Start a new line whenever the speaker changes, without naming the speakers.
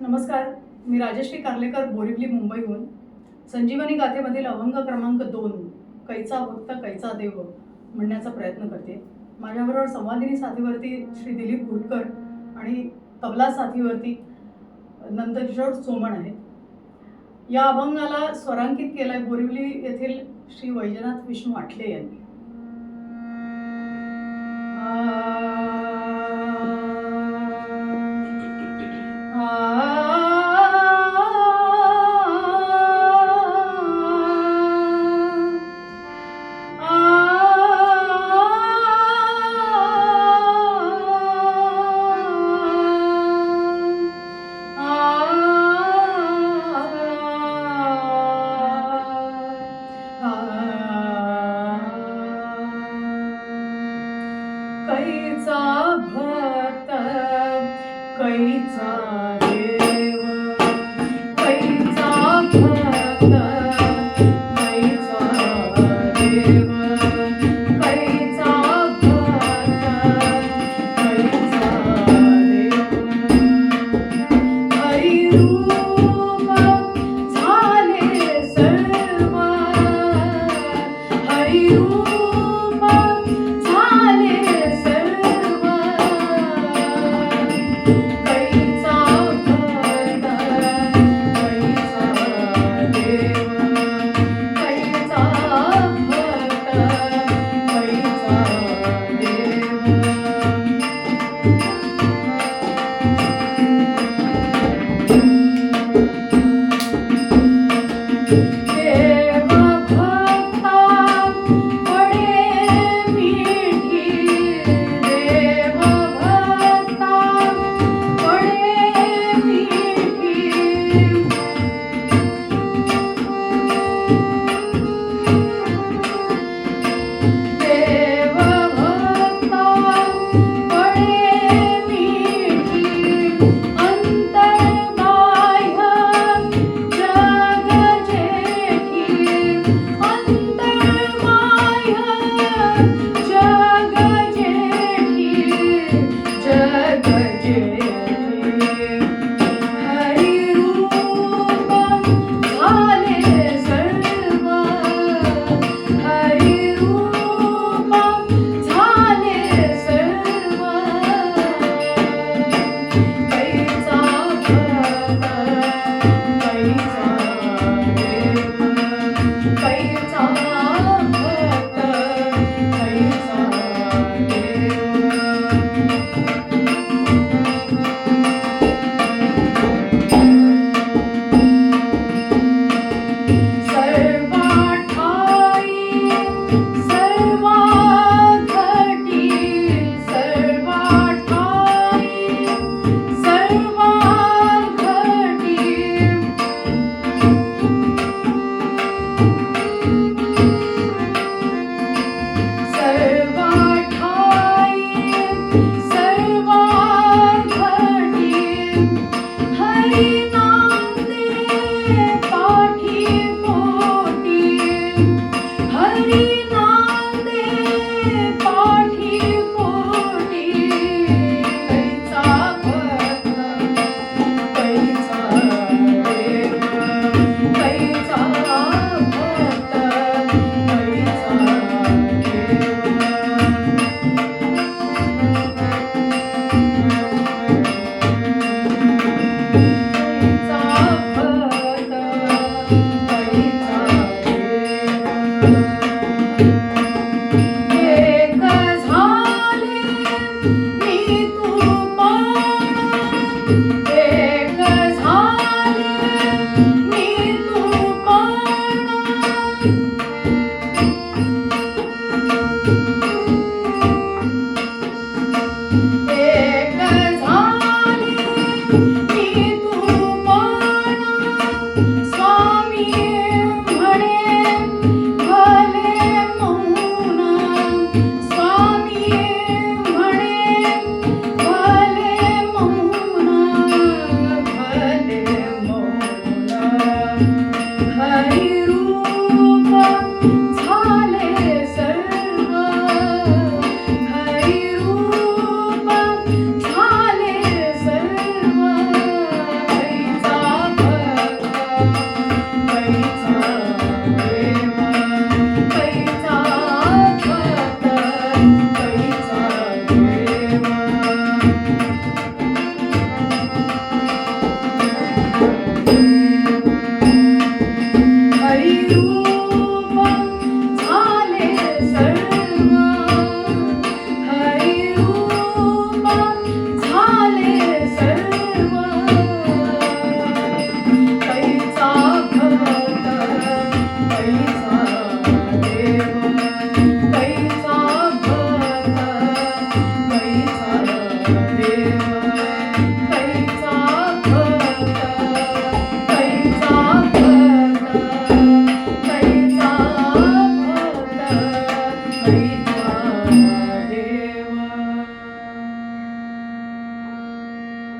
नमस्कार. मी राजश्री कार्लेकर बोरिवली मुंबईहून. संजीवनी गाथेमधील अभंग क्रमांक दोन कैचा भक्त कैचा देव म्हणण्याचा प्रयत्न करते. माझ्याबरोबर संवादिनी साथीवरती श्री दिलीप घुटकर आणि तबला साथीवरती नंदकिशोर सोमण आहेत. या अभंगाला स्वरांकित केलाय बोरिवली येथील श्री वैजनाथ विष्णू आठले यांनी. कैचा भक्त कैचा thank you.